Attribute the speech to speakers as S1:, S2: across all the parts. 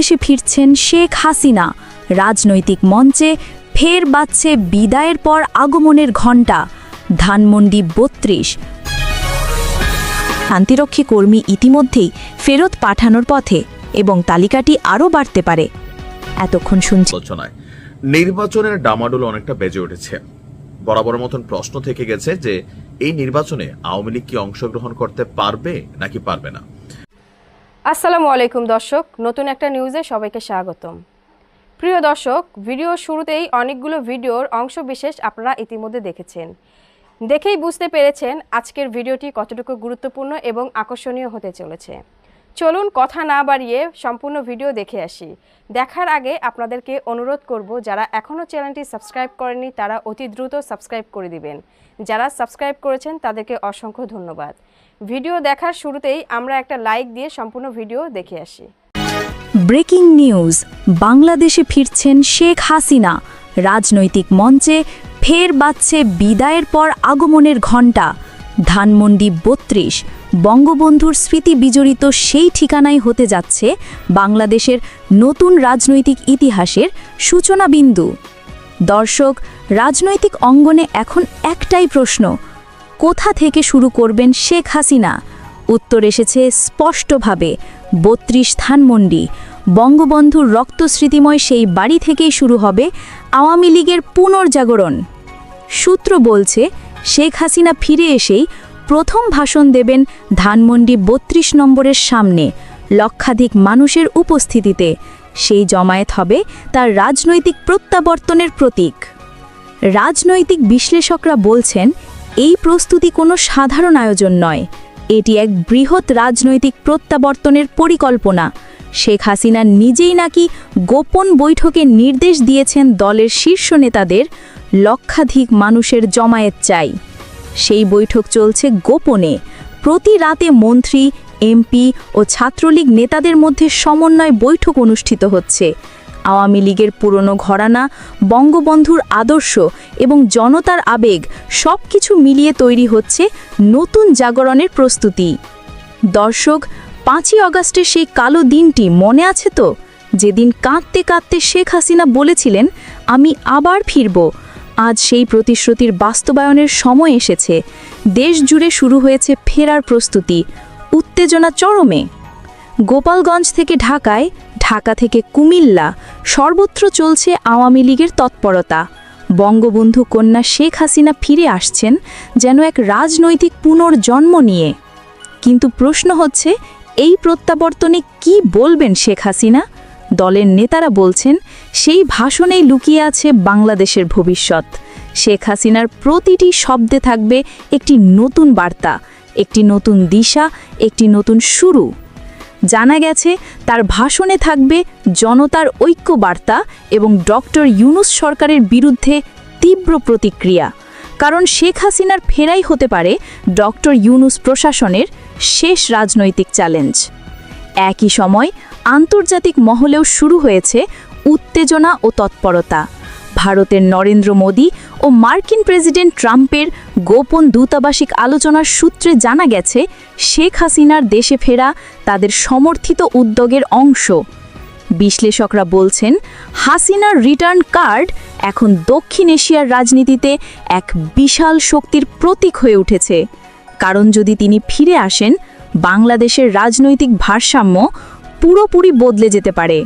S1: বাংলাদেশে ফিরছেন শেখ হাসিনা। রাজনৈতিক মঞ্চে ফের বাজছে বিদায়ের পর আগমনের ঘণ্টা। ধানমন্ডি বত্রিশ। শান্তিরক্ষী কর্মী ইতিমধ্যেই ফেরত পাঠানোর পথে এবং তালিকাটি আরও বাড়তে পারে। এতক্ষণ শুনছি।
S2: আলোচনায়। নির্বাচনের ডামাডোল অনেকটা বেজে উঠেছে। বরাবর মতন প্রশ্ন থেকে গেছে যে, এই নির্বাচনে আওয়ামী লীগ কি অংশগ্রহণ করতে পারবে নাকি পারবে না?
S3: আসসালামু আলাইকুম দর্শক, নতুন একটা নিউজে সবাইকে স্বাগতম। প্রিয় দর্শক ভিডিও শুরুতেই অনেকগুলো ভিডিওর অংশ বিশেষ আপনারা ইতিমধ্যে দেখেছেন। দেখেই বুঝতে পেরেছেন আজকের ভিডিওটি কতটুকু গুরুত্বপূর্ণ এবং আকর্ষণীয় হতে চলেছে। চলুন কথা না বাড়িয়ে সম্পূর্ণ ভিডিও দেখে আসি। দেখার আগে আপনাদেরকে অনুরোধ করব, যারা এখনও চ্যানেলটি সাবস্ক্রাইব করেনি তারা অতি দ্রুত সাবস্ক্রাইব করে দিবেন। যারা সাবস্ক্রাইব করেছেন, তাদেরকে অসংখ্য ধন্যবাদ। ভিডিও দেখার শুরুতেই আমরা একটা লাইক দিয়ে সম্পূর্ণ ভিডিও দেখে আসি।
S1: ব্রেকিং নিউজ, বাংলাদেশে ফিরছেন শেখ হাসিনা। রাজনৈতিক মঞ্চে ফের বাজছে বিদায়ের পর আগমনের ঘণ্টা। ধানমন্ডি বত্রিশ বঙ্গবন্ধুর স্মৃতি বিজড়িত সেই ঠিকানাই হতে যাচ্ছে বাংলাদেশের নতুন রাজনৈতিক ইতিহাসের সূচনা বিন্দু। দর্শক, রাজনৈতিক অঙ্গনে এখন একটাই প্রশ্ন, কোথা থেকে শুরু করবেন শেখ হাসিনা? উত্তর এসেছে স্পষ্টভাবে, বত্রিশ ধানমন্ডি। বঙ্গবন্ধুর রক্তস্মৃতিময় সেই বাড়ি থেকেই শুরু হবে আওয়ামী লীগের পুনর্জাগরণ। সূত্র বলছে, শেখ হাসিনা ফিরে এসেই প্রথম ভাষণ দেবেন ধানমন্ডি বত্রিশ নম্বরের সামনে, লক্ষাধিক মানুষের উপস্থিতিতে। সেই জমায়েত হবে তার রাজনৈতিক প্রত্যাবর্তনের প্রতীক। রাজনৈতিক বিশ্লেষকরা বলছেন, এই প্রস্তুতি কোনো সাধারণ আয়োজন নয়। এটি এক বৃহৎ রাজনৈতিক প্রত্যাবর্তনের পরিকল্পনা। শেখ হাসিনা নিজেই নাকি গোপন বৈঠকে নির্দেশ দিয়েছেন দলের শীর্ষ নেতাদের লক্ষাধিক মানুষের জমায়েত চাই। সেই বৈঠক চলছে গোপনে। প্রতি রাতে মন্ত্রী, এমপি ও ছাত্রলীগ নেতাদের মধ্যে সমন্বয় বৈঠক অনুষ্ঠিত হচ্ছে। আওয়ামী লীগের পুরনো ঘরানা, বঙ্গবন্ধুর আদর্শ এবং জনতার আবেগ সব কিছু মিলিয়ে তৈরি হচ্ছে নতুন জাগরণের প্রস্তুতি। দর্শক, পাঁচই অগাস্টের সেই কালো দিনটি মনে আছে তো? যেদিন কাঁদতে কাঁদতে শেখ হাসিনা বলেছিলেন, আমি আবার ফিরব। আজ সেই প্রতিশ্রুতির বাস্তবায়নের সময় এসেছে। দেশ জুড়ে শুরু হয়েছে ফেরার প্রস্তুতি। উত্তেজনা চরমে। গোপালগঞ্জ থেকে ঢাকায়, ঢাকা থেকে কুমিল্লা, সর্বত্র চলছে আওয়ামী লীগের তৎপরতা। বঙ্গবন্ধু কন্যা শেখ হাসিনা ফিরে আসছেন যেন এক রাজনৈতিক পুনর্জন্ম নিয়ে। কিন্তু প্রশ্ন হচ্ছে, এই প্রত্যাবর্তনে কি বলবেন শেখ হাসিনা? দলের নেতারা বলছেন, সেই ভাষণেই লুকিয়ে আছে বাংলাদেশের ভবিষ্যৎ। শেখ হাসিনার প্রতিটি শব্দে থাকবে একটি নতুন বার্তা, একটি নতুন দিশা, একটি নতুন শুরু। জানা গেছে, তার ভাষণে থাকবে জনতার ঐক্য বার্তা এবং ডক্টর ইউনুস সরকারের বিরুদ্ধে তীব্র প্রতিক্রিয়া। কারণ শেখ হাসিনার ফেরাই হতে পারে ডক্টর ইউনুস প্রশাসনের শেষ রাজনৈতিক চ্যালেঞ্জ। একই সময় আন্তর্জাতিক মহলেও শুরু হয়েছে উত্তেজনা ও তৎপরতা। ভারতের নরেন্দ্র মোদী ও মার্কিন প্রেসিডেন্ট ট্রাম্পের গোপন দূতাবাসিক আলোচনার সূত্রে জানা গেছে, শেখ হাসিনার দেশে ফেরা তাদের সমর্থিত উদ্যোগের অংশ। বিশ্লেষকরা বলছেন, হাসিনার রিটার্ন কার্ড এখন দক্ষিণ এশিয়ার রাজনীতিতে এক বিশাল শক্তির প্রতীক হয়ে উঠেছে। কারণ যদি তিনি ফিরে আসেন বাংলাদেশের রাজনৈতিক ভারসাম্য পুরোপুরি বদলে যেতে পারে।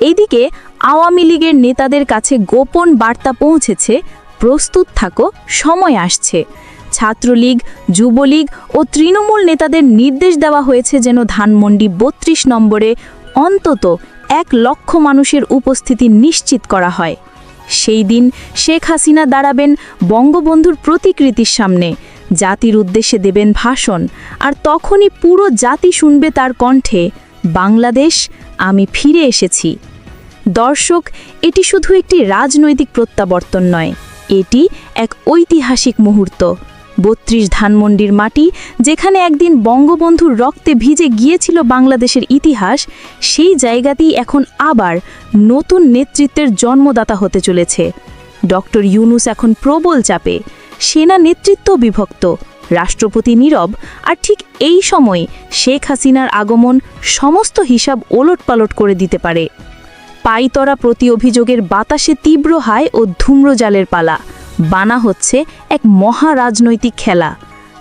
S1: এইদিকে আওয়ামী লীগের নেতাদের কাছে গোপন বার্তা পৌঁছেছে, প্রস্তুত থাকো, সময় আসছে। ছাত্রলীগ, যুবলীগ ও তৃণমূল নেতাদের নির্দেশ দেওয়া হয়েছে যেন ধানমন্ডি বত্রিশ নম্বরে অন্তত এক লক্ষ মানুষের উপস্থিতি নিশ্চিত করা হয়। সেই দিন শেখ হাসিনা দাঁড়াবেন বঙ্গবন্ধুর প্রতিকৃতির সামনে। জাতির উদ্দেশ্যে দেবেন ভাষণ, আর তখনই পুরো জাতি শুনবে তার কণ্ঠে, বাংলাদেশ, আমি ফিরে এসেছি। দর্শক, এটি শুধু একটি রাজনৈতিক প্রত্যাবর্তন নয়, এটি এক ঐতিহাসিক মুহূর্ত। বত্রিশ ধানমন্ডির মাটি, যেখানে একদিন বঙ্গবন্ধুর রক্তে ভিজে গিয়েছিল বাংলাদেশের ইতিহাস, সেই জায়গাতেই এখন আবার নতুন নেতৃত্বের জন্মদাতা হতে চলেছে। ডক্টর ইউনুস এখন প্রবল চাপে সেনা নেতৃত্ব বিভক্ত, রাষ্ট্রপতি নীরব, আর ঠিক এই সময়ে শেখ হাসিনার আগমন সমস্ত হিসাব ওলটপালট করে দিতে পারে। পাইতরা প্রতি অভিযোগের বাতাসে তীব্র হায় ও ধূম্রজালের পালা। বানা হচ্ছে এক মহা রাজনৈতিক খেলা।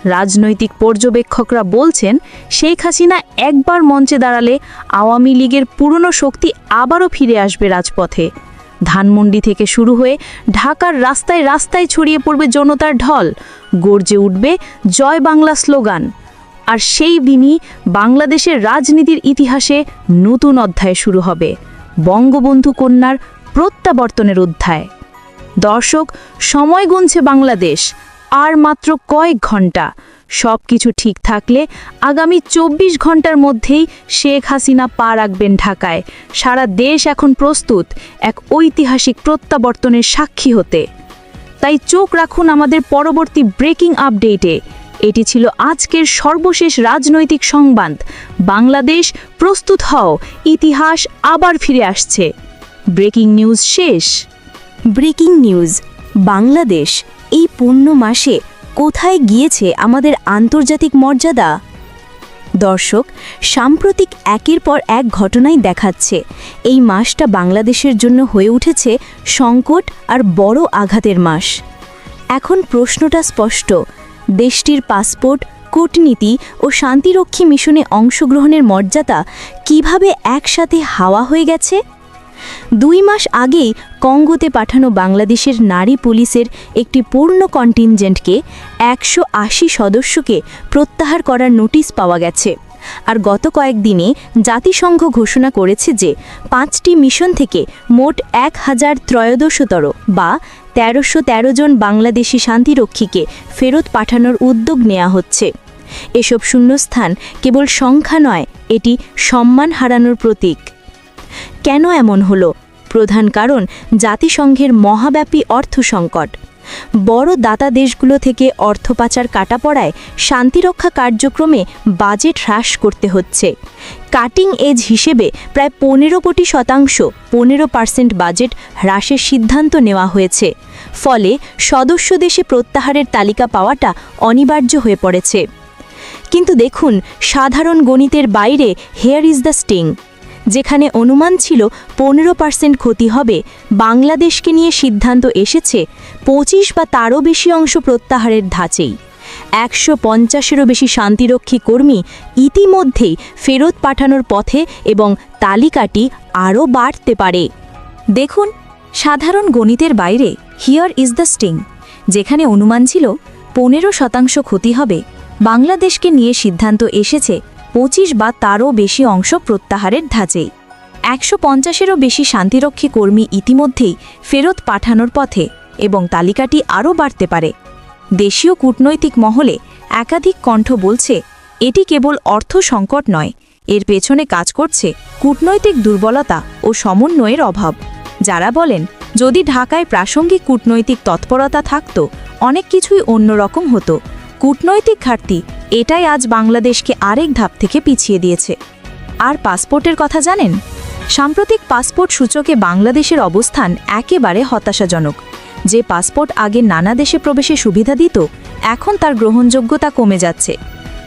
S1: রাজনৈতিক পর্যবেক্ষকরা বলছেন, শেখ হাসিনা একবার মঞ্চে দাঁড়ালে আওয়ামী লীগের পুরনো শক্তি আবারও ফিরে আসবে রাজপথে। ধানমন্ডি থেকে শুরু হয়ে ঢাকার রাস্তায় রাস্তায় ছড়িয়ে পড়বে জনতার ঢল। গর্জে উঠবে জয় বাংলা স্লোগান। আর সেই দিনই বাংলাদেশের রাজনীতির ইতিহাসে নতুন অধ্যায় শুরু হবে, বঙ্গবন্ধু কন্যার প্রত্যাবর্তনের অধ্যায়। দর্শক, সময় গুনছে বাংলাদেশ, আর মাত্র কয়েক ঘণ্টা। সব কিছু ঠিক থাকলে আগামী চব্বিশ ঘণ্টার মধ্যেই শেখ হাসিনা পা রাখবেন ঢাকায়। সারা দেশ এখন প্রস্তুত এক ঐতিহাসিক প্রত্যাবর্তনের সাক্ষী হতে। তাই চোখ রাখুন আমাদের পরবর্তী ব্রেকিং আপডেটে। এটি ছিল আজকের সর্বশেষ রাজনৈতিক সংবাদ। বাংলাদেশ প্রস্তুত হও, ইতিহাস আবার ফিরে আসছে। ব্রেকিং নিউজ শেষ। ব্রেকিং নিউজ, বাংলাদেশ এই পূর্ণ মাসে কোথায় গিয়েছে আমাদের আন্তর্জাতিক মর্যাদা? দর্শক, সাম্প্রতিক একের পর এক ঘটনাই দেখাচ্ছে। এই মাসটা বাংলাদেশের জন্য হয়ে উঠেছে সংকট আর বড় আঘাতের মাস। এখন প্রশ্নটা স্পষ্ট। দেশটির পাসপোর্ট, কূটনীতি ও শান্তিরক্ষী মিশনে অংশগ্রহণের মর্যাদা কীভাবে একসাথে হাওয়া হয়ে গেছে? দুই মাস আগেই কঙ্গোতে পাঠানো বাংলাদেশের নারী পুলিশের একটি পূর্ণ কন্টিনজেন্টকে একশো আশি সদস্যকে প্রত্যাহার করার নোটিশ পাওয়া গেছে। আর গত কয়েকদিনে জাতিসংঘ ঘোষণা করেছে যে পাঁচটি মিশন থেকে মোট এক হাজার ত্রয়োদশতর বা তেরোশো তেরো জন বাংলাদেশি শান্তিরক্ষীকে ফেরত পাঠানোর উদ্যোগ নেওয়া হচ্ছে। এসব শূন্যস্থান কেবল সংখ্যা নয়, এটি সম্মান হারানোর প্রতীক। কেন এমন হলো? প্রধান কারণ জাতিসংঘের মহাব্যাপী অর্থ সংকট। বড় দাতা দেশগুলো থেকে অর্থ পাচার কাটা পড়ায় শান্তিরক্ষা কার্যক্রমে বাজেট হ্রাস করতে হচ্ছে। কাটিং এজ হিসেবে প্রায় পনেরো কোটি শতাংশ, পনেরো পার্সেন্ট বাজেট হ্রাসের সিদ্ধান্ত নেওয়া হয়েছে। ফলে সদস্য দেশে প্রত্যাহারের তালিকা পাওয়াটা অনিবার্য হয়ে পড়েছে। কিন্তু দেখুন, সাধারণ গণিতের বাইরে হেয়ার ইজ দ্য স্টিং যেখানে অনুমান ছিল পনেরো পার্সেন্ট ক্ষতি হবে, বাংলাদেশকে নিয়ে সিদ্ধান্ত এসেছে পঁচিশ বা তারও বেশি অংশ প্রত্যাহারের ধাঁচেই। একশো পঞ্চাশেরও বেশি শান্তিরক্ষী কর্মী ইতিমধ্যেই ফেরত পাঠানোর পথে এবং তালিকাটি আরও বাড়তে পারে। দেখুন, সাধারণ গণিতের বাইরে হিয়ার ইজ দ্য স্টিং, যেখানে অনুমান ছিল পনেরো শতাংশ ক্ষতি হবে। বাংলাদেশকে নিয়ে সিদ্ধান্ত এসেছে পঁচিশ বা তারও বেশি অংশ প্রত্যাহারের ধাঁচেই। একশো পঞ্চাশেরও বেশি শান্তিরক্ষী কর্মী ইতিমধ্যেই ফেরত পাঠানোর পথে এবং তালিকাটি আরও বাড়তে পারে। দেশীয় কূটনৈতিক মহলে একাধিক কণ্ঠ বলছে, এটি কেবল অর্থ সংকট নয়, এর পেছনে কাজ করছে কূটনৈতিক দুর্বলতা ও সমন্বয়ের অভাব। যারা বলেন, যদি ঢাকায় প্রাসঙ্গিক কূটনৈতিক তৎপরতা থাকত, অনেক কিছুই অন্যরকম হতো। কূটনৈতিক ঘাটতি এটাই আজ বাংলাদেশকে আরেক ধাপ থেকে পিছিয়ে দিয়েছে। আর পাসপোর্টের কথা জানেন? সাম্প্রতিক পাসপোর্ট সূচকে বাংলাদেশের অবস্থান একেবারে হতাশাজনক। যে পাসপোর্ট আগে নানা দেশে প্রবেশে সুবিধা দিত, এখন তার গ্রহণযোগ্যতা কমে যাচ্ছে।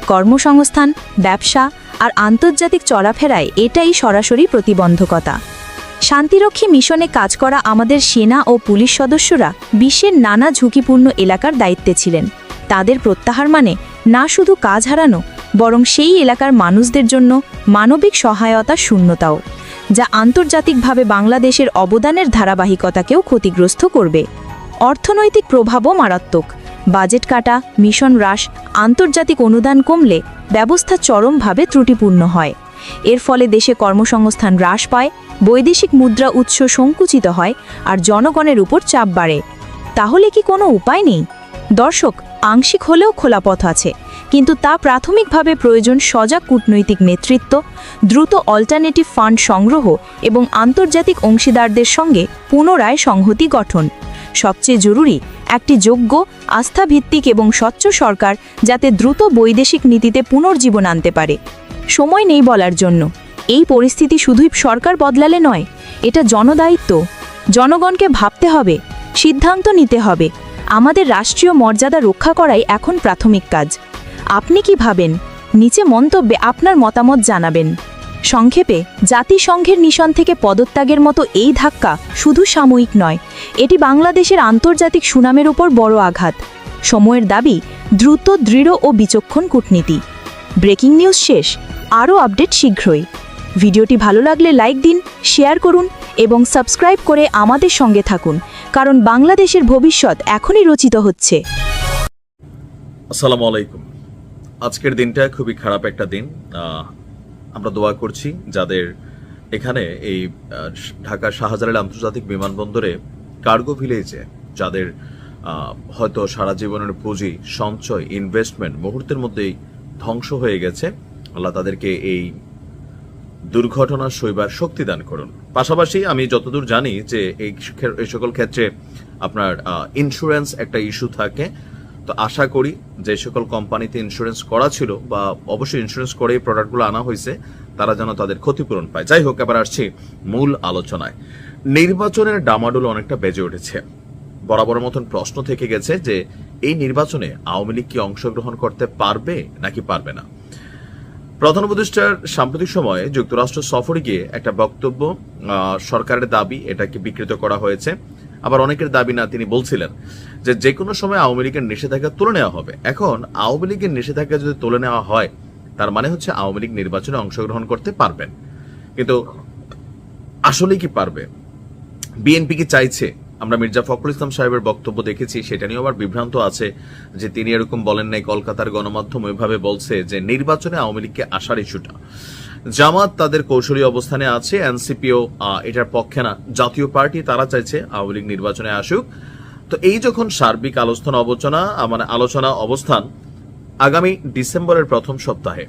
S1: কর্মসংস্থান, ব্যবসা আর আন্তর্জাতিক চলাফেরায় এটাই সরাসরি প্রতিবন্ধকতা। শান্তিরক্ষী মিশনে কাজ করা আমাদের সেনা ও পুলিশ সদস্যরা বিশ্বের নানা ঝুঁকিপূর্ণ এলাকার দায়িত্বে ছিলেন। তাদের প্রত্যাহার মানে না শুধু কাজ হারানো, বরং সেই এলাকার মানুষদের জন্য মানবিক সহায়তা শূন্যতাও, যা আন্তর্জাতিকভাবে বাংলাদেশের অবদানের ধারাবাহিকতাকেও ক্ষতিগ্রস্ত করবে। অর্থনৈতিক প্রভাবও মারাত্মক, বাজেট কাটা, মিশন হ্রাস, আন্তর্জাতিক অনুদান কমলে ব্যবস্থা চরমভাবে ত্রুটিপূর্ণ হয়। এর ফলে দেশে কর্মসংস্থান হ্রাস পায়, বৈদেশিক মুদ্রা উৎস সংকুচিত হয়, আর জনগণের উপর চাপ বাড়ে। তাহলে কি কোনো উপায় নেই? দর্শক আংশিক হলেও খোলা পথ আছে, কিন্তু তা প্রাথমিকভাবে প্রয়োজন সজাগ কূটনৈতিক নেতৃত্ব, দ্রুত অল্টারনেটিভ ফান্ড সংগ্রহ এবং আন্তর্জাতিক অংশীদারদের সঙ্গে পুনরায় সংহতি গঠন। সবচেয়ে জরুরি একটি যোগ্য, আস্থাভিত্তিক এবং স্বচ্ছ সরকার যাতে দ্রুত বৈদেশিক নীতিতে পুনর্জীবন আনতে পারে। সময় নেই বলার জন্য। এই পরিস্থিতি শুধুই সরকার বদলালে নয়, এটা জনদায়িত্ব। জনগণকে ভাবতে হবে, সিদ্ধান্ত নিতে হবে। আমাদের রাষ্ট্রীয় মর্যাদা রক্ষা করাই এখন প্রাথমিক কাজ। আপনি কি ভাবেন? নিচে মন্তব্যে আপনার মতামত জানাবেন। সংক্ষেপে, জাতিসংঘের নিশন থেকে পদত্যাগের মতো এই ধাক্কা শুধু সাময়িক নয়, এটি বাংলাদেশের আন্তর্জাতিক সুনামের উপর বড় আঘাত। সময়ের দাবি, দ্রুত, দৃঢ় ও বিচক্ষণ কূটনীতি। ব্রেকিং নিউজ শেষ, আরও আপডেট শীঘ্রই। ভিডিওটি ভালো লাগলে লাইক দিন, শেয়ার করুন এবং সাবস্ক্রাইব করে আমাদের সঙ্গে থাকুন, কারণ বাংলাদেশের ভবিষ্যৎ এখনই রচিত হচ্ছে।
S2: আসসালামু আলাইকুম। আজকের দিনটা খুবই খারাপ একটা দিন। আমরা দোয়া করছি যাদের এখানে এই ঢাকা শাহজালাল আন্তর্জাতিক বিমানবন্দরে কার্গো ভিলেজে, যাদের হয়তো সারা জীবনের পুঁজি, সঞ্চয় ইনভেস্টমেন্ট মুহূর্তের মধ্যেই ধ্বংস হয়ে গেছে। আল্লাহ তাদেরকে এই দুর্ঘটনা সইবার শক্তি দান করুন। পাশাপাশি আমি যতদূর জানি যে এই এই সকল ক্ষেত্রে আপনার ইন্স্যুরেন্স একটা ইস্যু থাকে। তো আশা করি যে সকল কোম্পানিতে ইন্স্যুরেন্স করা ছিল বা অবশ্যই ইন্স্যুরেন্স করে এই প্রোডাক্টগুলো আনা হয়েছে, তারা যেন তাদের ক্ষতিপূরণ পায়। যাই হোক, এবার আসছি মূল আলোচনায়। নির্বাচনের ডামাডোল অনেকটা বেজে উঠেছে। বরাবর মতন প্রশ্ন থেকে গেছে যে, এই নির্বাচনে আওয়ামী লীগ কি অংশগ্রহণ করতে পারবে নাকি পারবে না? প্রধান উপদেষ্টার সাম্প্রতিক সময়ে যুক্তরাষ্ট্র সফরে গিয়ে একটা বক্তব্য সরকারের দাবি এটাকে বিকৃত করা হয়েছে। আবার অনেকের দাবি না তিনি বলছিলেন যে যে কোনো সময় আওয়ামী লীগের নিষেধাজ্ঞা তুলে নেওয়া হবে। এখন আওয়ামী লীগের নিষেধাজ্ঞা যদি তুলে নেওয়া হয়, তার মানে হচ্ছে আওয়ামী লীগ নির্বাচনে অংশগ্রহণ করতে পারবেন। কিন্তু আসলে কি পারবে? বিএনপি কি চাইছে আমরা মির্জা ফখরুল ইসলাম সাহেবের বক্তব্য দেখেছি, সেটা নিয়েও আবার বিভ্রান্ত আছে যে তিনি এরকম বলেন নাই, কলকাতার গণমাধ্যম ওইভাবে বলছে যে নির্বাচনে আওয়ামী লীগকে আসার ইস্যুটা। জামাত তাদের কৌশলী অবস্থানে আছে, এনসিপিও এটার পক্ষে না। জাতীয় পার্টি তারা চাইছে আওয়ামী লীগ নির্বাচনে আসুক। তো এই যখন সার্বিক আলোচনা অবচনা মানে আলোচনা অবস্থান, আগামী ডিসেম্বরের প্রথম সপ্তাহে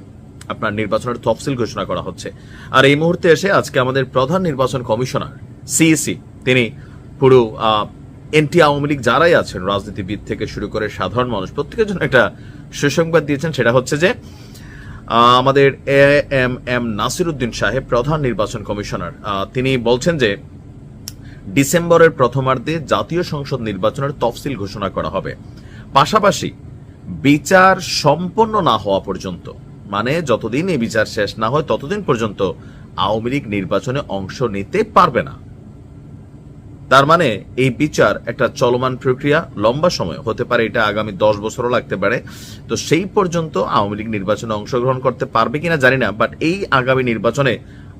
S2: আপনার নির্বাচনের তফসিল ঘোষণা করা হচ্ছে। আর এই মুহূর্তে এসে আজকে আমাদের প্রধান নির্বাচন কমিশনার, সিইসি, তিনি পুরো এনটি আওয়ামী লীগ যারাই আছেন, রাজনীতিবিদ থেকে শুরু করে সাধারণ মানুষ, প্রত্যেকের জন্য একটা সুসংবাদ দিয়েছেন, সেটা হচ্ছে যে আমাদের এ এম এম নাসিরুদ্দিন সাহেব, প্রধান নির্বাচন কমিশনার তিনি বলছেন যে, ডিসেম্বরের প্রথমার্ধে জাতীয় সংসদ নির্বাচনের তফসিল ঘোষণা করা হবে। পাশাপাশি, বিচার সম্পন্ন না হওয়া পর্যন্ত মানে যতদিন এই বিচার শেষ না হয়, ততদিন পর্যন্ত আওয়ামী লীগ নির্বাচনে অংশ নিতে পারবে না। তার মানে এই বিচার একটা চলমান প্রক্রিয়া, লম্বা সময় হতে পারে এটা আগামী দশ বছরও লাগতে পারে। তো সেই পর্যন্ত আওয়ামী লীগ নির্বাচনে অংশগ্রহণ করতে পারবে কিনা জানি না বাট এই আগামী নির্বাচনে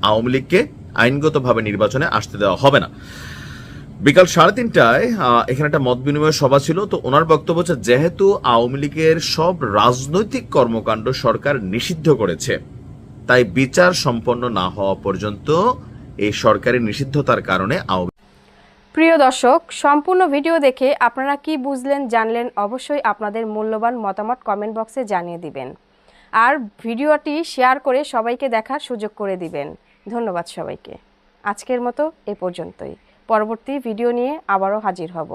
S2: আওয়ামী লীগকে আইনগতভাবে নির্বাচনে আসতে দেওয়া হবে না। বিকাল সাড়ে তিনটায় এখানে একটা মত বিনিময় সভা ছিল, তো ওনার বক্তব্য হচ্ছে, যেহেতু আওয়ামী লীগের সব রাজনৈতিক কর্মকাণ্ড সরকার নিষিদ্ধ করেছে, তাই বিচার সম্পন্ন না হওয়া পর্যন্ত এই সরকারি নিষিদ্ধতার কারণে আওয়ামী
S3: প্রিয় দর্শক, সম্পূর্ণ ভিডিও দেখে আপনারা কি বুঝলেন, জানলেন, অবশ্যই আপনাদের মূল্যবান মতামত কমেন্ট বক্সে জানিয়ে দিবেন। আর ভিডিওটি শেয়ার করে সবাইকে দেখার সুযোগ করে দিবেন। ধন্যবাদ সবাইকে। আজকের মতো এ পর্যন্তই। পরবর্তী ভিডিও নিয়ে আবারও হাজির হব।